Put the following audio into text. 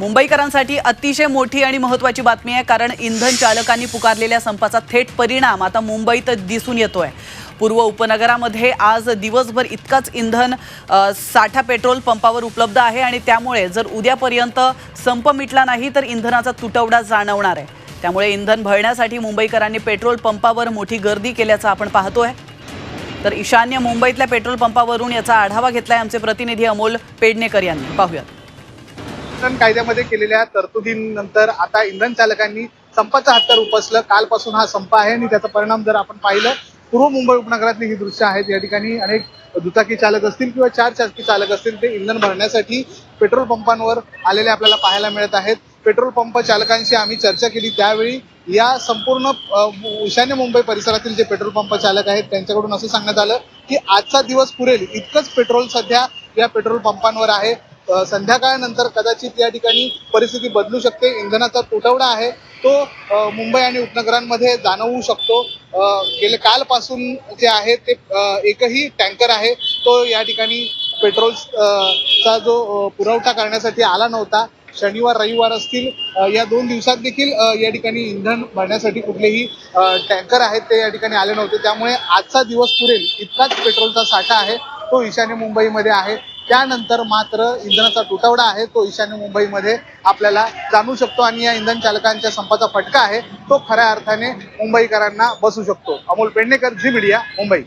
मुंबईकरांसाठी अतिशय मोठी आणि महत्वाची बातमी आहे कारण इंधन चालकांनी पुकारलेल्या संपाचा थेट परिणाम आता मुंबईत दिसून येतोय. पूर्व उपनगरामध्ये आज दिवसभर इतकाच इंधन साठा पेट्रोल पंपावर उपलब्ध आहे आणि त्यामुळे जर उद्यापर्यंत संप मिटला नाही तर इंधनाचा तुटवडा जाणवणार आहे. त्यामुळे इंधन भरण्यासाठी मुंबईकरांनी पेट्रोल पंपावर मोठी गर्दी केल्याचं आपण पाहतोय. तर ईशान्य मुंबईतल्या पेट्रोल पंपावरून याचा आढावा घेतलाय आमचे प्रतिनिधी अमोल पेडणेकर यांनी. पाहूयात. इंधन कायद्यामध्ये केलेल्या तरतुदींनंतर आता इंधन चालकांनी संपाचं हत्यार उपसलं कालपासून हा संप आहे आणि त्याचा परिणाम जर आपण पाहिलं पूर्व मुंबई उपनगरातली ही दृश्य आहेत या ठिकाणी अनेक दुचाकी चालक असतील किंवा चार चाकी चालक असतील ते इंधन भरण्यासाठी पेट्रोल पंपांवर आलेले आपल्याला पाहायला मिळत आहेत. पेट्रोल पंप चालकांशी आम्ही चर्चा केली. त्यावेळी या संपूर्ण ईशान्य मुंबई परिसरातील जे पेट्रोल पंप चालक आहेत त्यांच्याकडून असं सांगण्यात आलं की आजचा दिवस पुरेल. इतकंच पेट्रोल सध्या या पेट्रोल पंपांवर आहे. संध्याकाळनंतर कदाचित या ठिकाणी परिस्थिती बदलू शकते. इंधनाचा तुटवडा आहे. तो मुंबई आणि उपनगरांमध्ये जाणवू शकतो. गेले कालपासून जे आहे ते एकही टँकर आहे. तो या ठिकाणी पेट्रोल चा जो पुरवठा करण्यासाठी आला नव्हता. शनिवार रविवार असतील या दोन दिवसात देखील या ठिकाणी इंधन भरण्यासाठी कुठलेही टँकर आहेत ते या ठिकाणी आले नव्हते. त्यामुळे आजचा दिवस पुरेल. इतकाच पेट्रोलचा साठा आहे. तो ईशान्य मुंबईमध्ये आहे. त्यानंतर मात्र इंधनाचा तुटवडा आहे तो ईशान्य मुंबईमध्ये आपल्याला जाणू शकतो आणि या इंधन चालकांच्या संपाचा फटका आहे तो खऱ्या अर्थाने मुंबईकरांना बसू शकतो. Amol Pednekar Zee media Mumbai.